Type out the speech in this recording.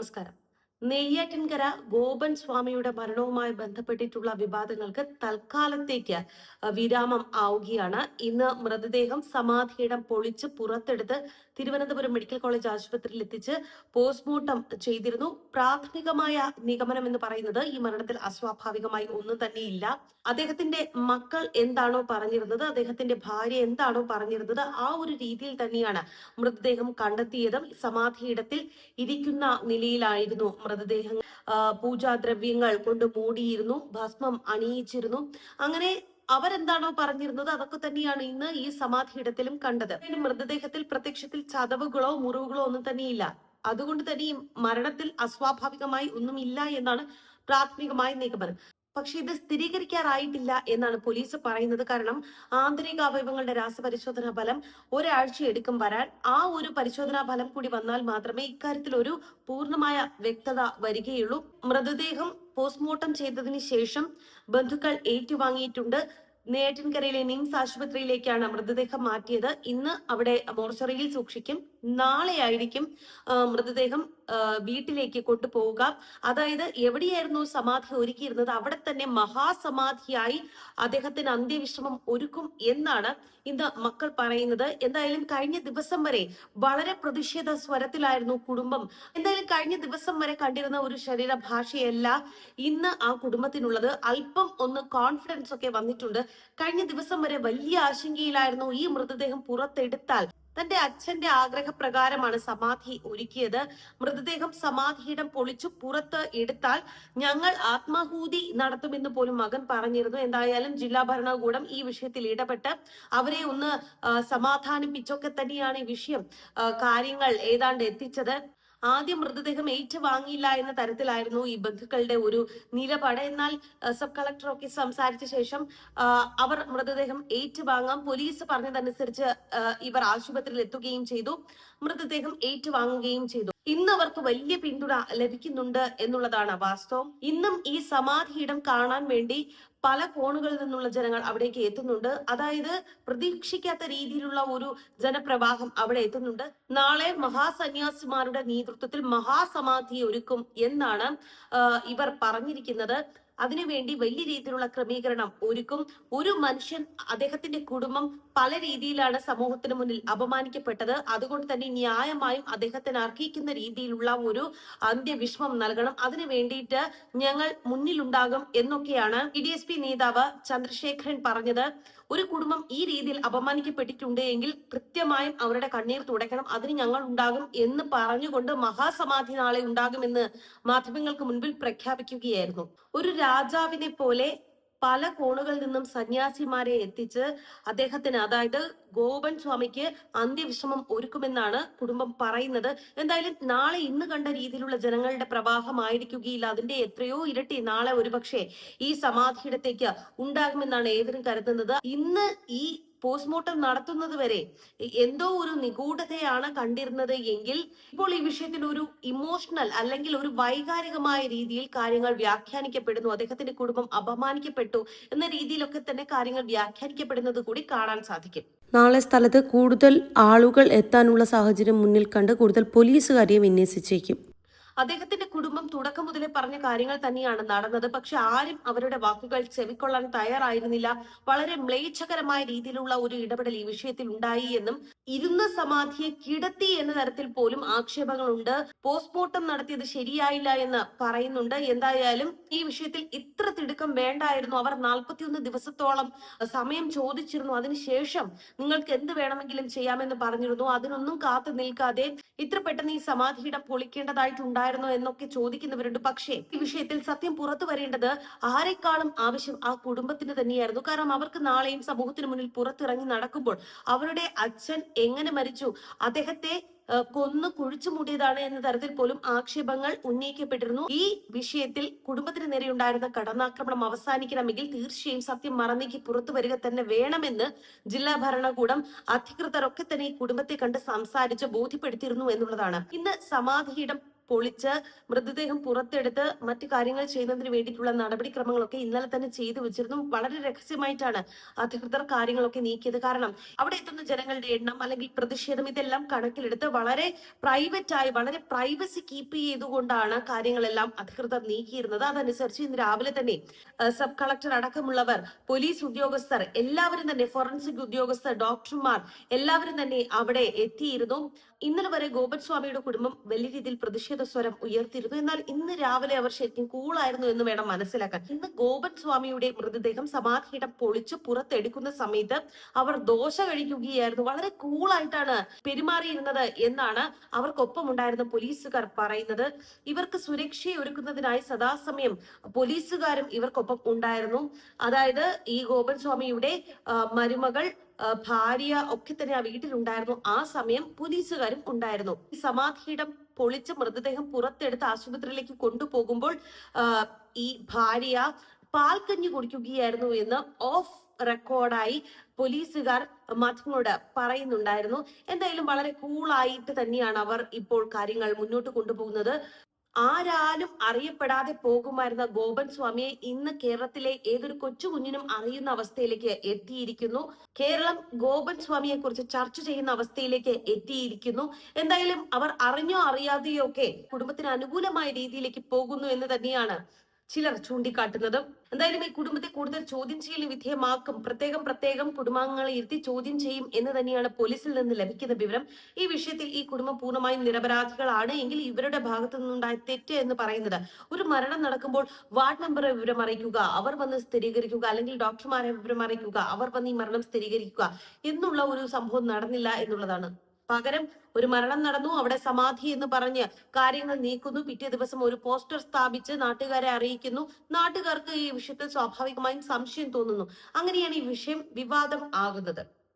Namaskaram. Neyyattinkara Gopan സ്വാമിയുടെ മരണവുമായി ബന്ധപ്പെട്ടിട്ടുള്ള വിവാദങ്ങൾക്ക് തൽക്കാലത്തേക്ക് വിരാമം ആവുകയാണ്. ഇന്ന് മൃതദേഹം സമാധിയിടം പൊളിച്ച് പുറത്തെടുത്ത് തിരുവനന്തപുരം മെഡിക്കൽ കോളേജ് ആശുപത്രിയിൽ എത്തിച്ച് പോസ്റ്റ്മോർട്ടം ചെയ്തിരുന്നു. പ്രാഥമികമായ നിഗമനം എന്ന് പറയുന്നത് ഈ മരണത്തിൽ അസ്വാഭാവികമായി ഒന്നും തന്നെയില്ല. അദ്ദേഹത്തിന്റെ മക്കൾ എന്താണോ പറഞ്ഞിരുന്നത് അദ്ദേഹത്തിന്റെ ഭാര്യ എന്താണോ പറഞ്ഞിരുന്നത് ആ ഒരു രീതിയിൽ തന്നെയാണ് മൃതദേഹം കണ്ടെത്തിയതും. സമാധിയിടത്തിൽ ഇരിക്കുന്ന നിലയിലായിരുന്നു മൃതദേഹം ആ, പൂജാദ്രവ്യങ്ങൾ കൊണ്ട് മൂടിയിരുന്നു ഭസ്മം അണിയിച്ചിരുന്നു. അങ്ങനെ അവരെന്താണോ പറഞ്ഞിരുന്നത് അതൊക്കെ തന്നെയാണ് ഇന്ന് ഈ സമാധിയിടത്തിലും കണ്ടത്. മൃതദേഹത്തിൽ പ്രത്യക്ഷത്തിൽ ചതവുകളോ മുറിവുകളോ ഒന്നും തന്നെയില്ല. അതുകൊണ്ട് തന്നെ ഈ മരണത്തിൽ അസ്വാഭാവികമായി ഒന്നുമില്ല എന്നാണ് പ്രാഥമികമായ നിഗമനം. പക്ഷെ ഇത് സ്ഥിരീകരിക്കാറായിട്ടില്ല എന്നാണ് പോലീസ് പറയുന്നത്. കാരണം ആന്തരിക അവയവങ്ങളുടെ രാസപരിശോധനാ ഫലം ഒരാഴ്ച എടുക്കും വരാൻ. ആ ഒരു പരിശോധനാ ഫലം കൂടി വന്നാൽ മാത്രമേ ഇക്കാര്യത്തിൽ ഒരു പൂർണമായ വ്യക്തത വരികയുള്ളൂ. മൃതദേഹം പോസ്റ്റ്മോർട്ടം ചെയ്തതിന് ശേഷം ബന്ധുക്കൾ ഏറ്റുവാങ്ങിയിട്ടുണ്ട്. നേറ്റൻകരയിലെ നിംസ് ആശുപത്രിയിലേക്കാണ് മൃതദേഹം മാറ്റിയത്. ഇന്ന് അവിടെ മോർച്ചറിയിൽ സൂക്ഷിക്കും. നാളെയായിരിക്കും മൃതദേഹം വീട്ടിലേക്ക് കൊണ്ടുപോവുക. അതായത് എവിടെയായിരുന്നു സമാധി ഒരുക്കിയിരുന്നത്? അവിടെ തന്നെ മഹാസമാധിയായി അദ്ദേഹത്തിന് അന്ത്യവിശ്രമം ഒരുക്കും എന്നാണ് ഇന്ന് മക്കൾ പറയുന്നത്. എന്തായാലും കഴിഞ്ഞ ദിവസം വരെ വളരെ പ്രതിഷേധ സ്വരത്തിലായിരുന്നു കുടുംബം. എന്തായാലും കഴിഞ്ഞ ദിവസം വരെ കണ്ടിരുന്ന ഒരു ശരീരഭാഷയല്ല ഇന്ന് ആ കുടുംബത്തിനുള്ളത്. അല്പം ഒന്ന് കോൺഫിഡൻസ് ഒക്കെ വന്നിട്ടുണ്ട്. കഴിഞ്ഞ ദിവസം വരെ വലിയ ആശങ്കയിലായിരുന്നു ഈ മൃതദേഹം പുറത്തെടുത്താൽ. തന്റെ അച്ഛന്റെ ആഗ്രഹപ്രകാരമാണ് സമാധി ഒരുക്കിയത്. മൃതദേഹം സമാധിയിടം പൊളിച്ചു പുറത്ത് എടുത്താൽ ഞങ്ങൾ ആത്മാഹൂതി നടത്തുമെന്ന് പോലും മകൻ പറഞ്ഞിരുന്നു. എന്തായാലും ജില്ലാ ഭരണകൂടം ഈ വിഷയത്തിൽ ഇടപെട്ട് അവരെ ഒന്ന് സമാധാനിപ്പിച്ചൊക്കെ തന്നെയാണ് ഈ വിഷയം. കാര്യങ്ങൾ ഏതാണ്ട് എത്തിച്ചത്. ആദ്യം മൃതദേഹം ഏറ്റുവാങ്ങിയില്ല എന്ന തരത്തിലായിരുന്നു ഈ ബന്ധുക്കളുടെ ഒരു നിലപാട്. എന്നാൽ സബ് കളക്ടറൊക്കെ സംസാരിച്ച ശേഷം അവർ മൃതദേഹം ഏറ്റുവാങ്ങാം പോലീസ് പറഞ്ഞതനുസരിച്ച് ഇവർ ആശുപത്രിയിൽ എത്തുകയും ചെയ്തു. മൃതദേഹം ഏറ്റുവാങ്ങുകയും ചെയ്തു. ഇന്ന് അവർക്ക് വലിയ പിന്തുണ ലഭിക്കുന്നുണ്ട് എന്നുള്ളതാണ് വാസ്തവം. ഇന്നും ഈ സമാധിയിടം കാണാൻ വേണ്ടി പല കോണുകളിൽ നിന്നുള്ള ജനങ്ങൾ അവിടേക്ക് എത്തുന്നുണ്ട്. അതായത് പ്രതീക്ഷിക്കാത്ത രീതിയിലുള്ള ഒരു ജനപ്രവാഹം അവിടെ എത്തുന്നുണ്ട്. നാളെ മഹാസന്യാസിമാരുടെ നേതൃത്വത്തിൽ മഹാസമാധി ഒരുക്കും എന്നാണ് ഇവർ പറഞ്ഞിരിക്കുന്നത്. അതിനുവേണ്ടി വലിയ രീതിയിലുള്ള ക്രമീകരണം ഒരുക്കും. ഒരു മനുഷ്യൻ അദ്ദേഹത്തിന്റെ കുടുംബം പല രീതിയിലാണ് സമൂഹത്തിന് മുന്നിൽ അപമാനിക്കപ്പെട്ടത്. അതുകൊണ്ട് തന്നെ ന്യായമായും അദ്ദേഹത്തിന് അർഹിക്കുന്ന രീതിയിലുള്ള ഒരു അന്ത്യവിശ്വം നൽകണം. അതിനു വേണ്ടിയിട്ട് ഞങ്ങൾ മുന്നിലുണ്ടാകും എന്നൊക്കെയാണ് ഇ ഡി എസ് പി നേതാവ് ചന്ദ്രശേഖരൻ പറഞ്ഞത്. ഒരു കുടുംബം ഈ രീതിയിൽ അപമാനിക്കപ്പെട്ടിട്ടുണ്ട് എങ്കിൽ കൃത്യമായും അവരുടെ കണ്ണീർ തുടയ്ക്കണം. അതിന് ഞങ്ങൾ ഉണ്ടാകും എന്ന് പറഞ്ഞുകൊണ്ട് മഹാസമാധി നാളെ ഉണ്ടാകുമെന്ന് മാധ്യമങ്ങൾക്ക് മുൻപിൽ പ്രഖ്യാപിക്കുകയായിരുന്നു. ഒരു രാജാവിനെ പോലെ പല കോണുകളിൽ നിന്നും സന്യാസിമാരെ എത്തിച്ച് അദ്ദേഹത്തിന് അതായത് ഗോപൻ സ്വാമിക്ക് അന്ത്യവിശ്രമം ഒരുക്കുമെന്നാണ് കുടുംബം പറയുന്നത്. എന്തായാലും നാളെ ഇന്ന് കണ്ട രീതിയിലുള്ള ജനങ്ങളുടെ പ്രവാഹമായിരിക്കുകയില്ല. അതിന്റെ എത്രയോ ഇരട്ടി നാളെ ഒരുപക്ഷെ ഈ സമാധിയിടത്തേക്ക് ഉണ്ടാകുമെന്നാണ് ഏവരും കരുതുന്നത്. ഇന്ന് ഈ പോസ്റ്റ്മോർട്ടം നടത്തുന്നത് വരെ എന്തോ ഒരു നിഗൂഢതയാണ് കണ്ടിരുന്നത് എങ്കിൽ ഇപ്പോൾ ഈ വിഷയത്തിൽ ഒരു ഇമോഷണൽ അല്ലെങ്കിൽ ഒരു വൈകാരികമായ രീതിയിൽ കാര്യങ്ങൾ വ്യാഖ്യാനിക്കപ്പെടുന്നു. അദ്ദേഹത്തിന്റെ കുടുംബം അപമാനിക്കപ്പെട്ടു എന്ന രീതിയിലൊക്കെ തന്നെ കാര്യങ്ങൾ വ്യാഖ്യാനിക്കപ്പെടുന്നത് കൂടി കാണാൻ സാധിക്കും. നാളെ സ്ഥലത്ത് കൂടുതൽ ആളുകൾ എത്താനുള്ള സാഹചര്യം മുന്നിൽ കണ്ട് കൂടുതൽ പോലീസുകാരെയും വിന്യസിച്ചേക്കും. അദ്ദേഹത്തിന്റെ കുടുംബം തുടക്കം മുതലേ പറഞ്ഞ കാര്യങ്ങൾ തന്നെയാണ് നടന്നത്. പക്ഷെ ആരും അവരുടെ വാക്കുകൾ ചെവിക്കൊള്ളാൻ തയ്യാറായിരുന്നില്ല. വളരെ മ്ലേച്ഛകരമായ രീതിയിലുള്ള ഒരു ഇടപെടൽ ഈ വിഷയത്തിൽ ഉണ്ടായി എന്നും ഇരുന്ന സമാധിയെ കിടത്തി എന്ന തരത്തിൽ പോലും ആക്ഷേപങ്ങളുണ്ട്. പോസ്റ്റ്മോർട്ടം നടത്തിയത് ശരിയായില്ല എന്ന് പറയുന്നുണ്ട്. എന്തായാലും ഈ വിഷയത്തിൽ ഇത്ര തിടുക്കം വേണ്ടായിരുന്നു. അവർ നാൽപ്പത്തിയൊന്ന് ദിവസത്തോളം സമയം ചോദിച്ചിരുന്നു. അതിനുശേഷം നിങ്ങൾക്ക് എന്ത് വേണമെങ്കിലും ചെയ്യാമെന്ന് പറഞ്ഞിരുന്നു. അതിനൊന്നും കാത്തു നിൽക്കാതെ ഇത്ര പെട്ടെന്ന് ഈ സമാധിയിടം പൊളിക്കേണ്ടതായിട്ടുണ്ടായിരുന്നോ എന്നൊക്കെ ചോദിക്കുന്നവരുണ്ട്. പക്ഷേ ഈ വിഷയത്തിൽ സത്യം പുറത്തു വരേണ്ടത് ആരെക്കാളും ആവശ്യം ആ കുടുംബത്തിന് തന്നെയായിരുന്നു. കാരണം അവർക്ക് നാളെയും സമൂഹത്തിന് മുന്നിൽ പുറത്തിറങ്ങി നടക്കുമ്പോൾ അവരുടെ അച്ഛൻ എങ്ങനെ മരിച്ചു അദ്ദേഹത്തെ കൊന്നു കുഴിച്ചു മൂടിയതാണ് എന്ന തരത്തിൽ പോലും ആക്ഷേപങ്ങൾ ഉന്നയിക്കപ്പെട്ടിരുന്നു. ഈ വിഷയത്തിൽ കുടുംബത്തിന് നേരെയുണ്ടായിരുന്ന കടന്നാക്രമണം അവസാനിക്കണമെങ്കിൽ തീർച്ചയായും സത്യം മറന്നേക്ക് പുറത്തു വരിക തന്നെ വേണമെന്ന് ജില്ലാ ഭരണകൂടം അധികൃതരൊക്കെ തന്നെ ഈ കുടുംബത്തെ കണ്ട് സംസാരിച്ച് ബോധ്യപ്പെടുത്തിയിരുന്നു എന്നുള്ളതാണ്. ഇന്ന് സമാധിയിടം പൊളിച്ച് മൃതദേഹം പുറത്തെടുത്ത് മറ്റു കാര്യങ്ങൾ ചെയ്യുന്നതിന് വേണ്ടിയിട്ടുള്ള നടപടിക്രമങ്ങളൊക്കെ ഇന്നലെ തന്നെ ചെയ്തു വെച്ചിരുന്നു. വളരെ രഹസ്യമായിട്ടാണ് അധികൃതർ കാര്യങ്ങളൊക്കെ നീക്കിയത്. കാരണം അവിടെ എത്തുന്ന ജനങ്ങളുടെ എണ്ണം അല്ലെങ്കിൽ പ്രതിഷേധം ഇതെല്ലാം കണക്കിലെടുത്ത് വളരെ പ്രൈവറ്റ് ആയി വളരെ പ്രൈവസി കീപ്പ് ചെയ്തുകൊണ്ടാണ് കാര്യങ്ങളെല്ലാം അധികൃതർ നീക്കിയിരുന്നത്. അതനുസരിച്ച് ഇന്ന് രാവിലെ തന്നെ സബ് കളക്ടർ അടക്കമുള്ളവർ പോലീസ് ഉദ്യോഗസ്ഥർ എല്ലാവരും തന്നെ ഫോറൻസിക് ഉദ്യോഗസ്ഥർ ഡോക്ടർമാർ എല്ലാവരും തന്നെ അവിടെ എത്തിയിരുന്നു. ഇന്നലെ വരെ ഗോപൻ സ്വാമിയുടെ കുടുംബം വലിയ രീതിയിൽ പ്രതിഷേധ സ്വരം ഉയർത്തിയിരുന്നു. എന്നാൽ ഇന്ന് രാവിലെ അവർ ശരിക്കും കൂളായിരുന്നു എന്ന് വേണം മനസ്സിലാക്കാൻ. ഇന്ന് ഗോപൻ സ്വാമിയുടെ മൃതദേഹം സമാധിയിടം പൊളിച്ച് പുറത്തെടുക്കുന്ന സമയത്ത് അവർ ദോശ കഴിക്കുകയായിരുന്നു. വളരെ കൂളായിട്ടാണ് പെരുമാറിയിരുന്നത് എന്നാണ് അവർക്കൊപ്പം ഉണ്ടായിരുന്ന പോലീസുകാർ പറയുന്നത്. ഇവർക്ക് സുരക്ഷയൊരുക്കുന്നതിനായി സദാസമയം പോലീസുകാരും ഇവർക്കൊപ്പം ഉണ്ടായിരുന്നു. അതായത് ഈ ഗോപൻ സ്വാമിയുടെ മരുമകൾ ഭാര്യ ഒക്കെ തന്നെ ആ വീട്ടിലുണ്ടായിരുന്നു. ആ സമയം പോലീസുകാരും ഉണ്ടായിരുന്നു. സമാധിയിടം പൊളിച്ച് മൃതദേഹം പുറത്തെടുത്ത് ആശുപത്രിയിലേക്ക് കൊണ്ടുപോകുമ്പോൾ ഈ ഭാര്യ പാൽക്കഞ്ഞി കുടിക്കുകയായിരുന്നു എന്ന് ഓഫ് റെക്കോർഡായി പോലീസുകാർ മാധ്യമങ്ങളോട് പറയുന്നുണ്ടായിരുന്നു. എന്തായാലും വളരെ കൂളായിട്ട് തന്നെയാണ് അവർ ഇപ്പോൾ കാര്യങ്ങൾ മുന്നോട്ട് കൊണ്ടുപോകുന്നത്. ആരാലും അറിയപ്പെടാതെ പോകുമായിരുന്ന ഗോപൻ സ്വാമിയെ ഇന്ന് കേരളത്തിലെ ഏതൊരു കൊച്ചു കുഞ്ഞിനും അറിയുന്ന അവസ്ഥയിലേക്ക് എത്തിയിരിക്കുന്നു. കേരളം ഗോപൻ സ്വാമിയെ കുറിച്ച് ചർച്ച ചെയ്യുന്ന അവസ്ഥയിലേക്ക് എത്തിയിരിക്കുന്നു. എന്തായാലും അവർ അറിഞ്ഞോ അറിയാതെയോ ഒക്കെ കുടുംബത്തിന് അനുകൂലമായ രീതിയിലേക്ക് പോകുന്നു എന്ന് തന്നെയാണ് ചിലർ ചൂണ്ടിക്കാട്ടുന്നത് എന്തായാലും ഈ കുടുംബത്തെ കൂടുതൽ ചോദ്യം ചെയ്യലിന് വിധേയമാക്കും. പ്രത്യേകം പ്രത്യേകം കുടുംബാംഗങ്ങളെ ഇരുത്തി ചോദ്യം ചെയ്യും എന്ന് തന്നെയാണ് പോലീസിൽ നിന്ന് ലഭിക്കുന്ന വിവരം. ഈ വിഷയത്തിൽ ഈ കുടുംബം പൂർണമായും നിരപരാധികളാണ് എങ്കിൽ ഇവരുടെ ഭാഗത്തു നിന്നുണ്ടായ തെറ്റ് എന്ന് പറയുന്നത്. ഒരു മരണം നടക്കുമ്പോൾ വാർഡ് മെമ്പറെ വിവരം അറിയിക്കുക അവർ വന്ന് സ്ഥിരീകരിക്കുക അല്ലെങ്കിൽ ഡോക്ടർമാരെ വിവരം അറിയിക്കുക അവർ വന്ന് ഈ മരണം സ്ഥിരീകരിക്കുക എന്നുള്ള ഒരു സംഭവം നടന്നില്ല എന്നുള്ളതാണ്. പകരം ഒരു മരണം നടന്നു അവിടെ സമാധി എന്ന് പറഞ്ഞ് കാര്യങ്ങൾ നീക്കുന്നു. പിറ്റേ ദിവസം ഒരു പോസ്റ്റർ സ്ഥാപിച്ച് നാട്ടുകാരെ അറിയിക്കുന്നു. നാട്ടുകാർക്ക് ഈ വിഷയത്തിൽ സ്വാഭാവികമായും സംശയം തോന്നുന്നു. അങ്ങനെയാണ് ഈ വിഷയം വിവാദം ആകുന്നത്.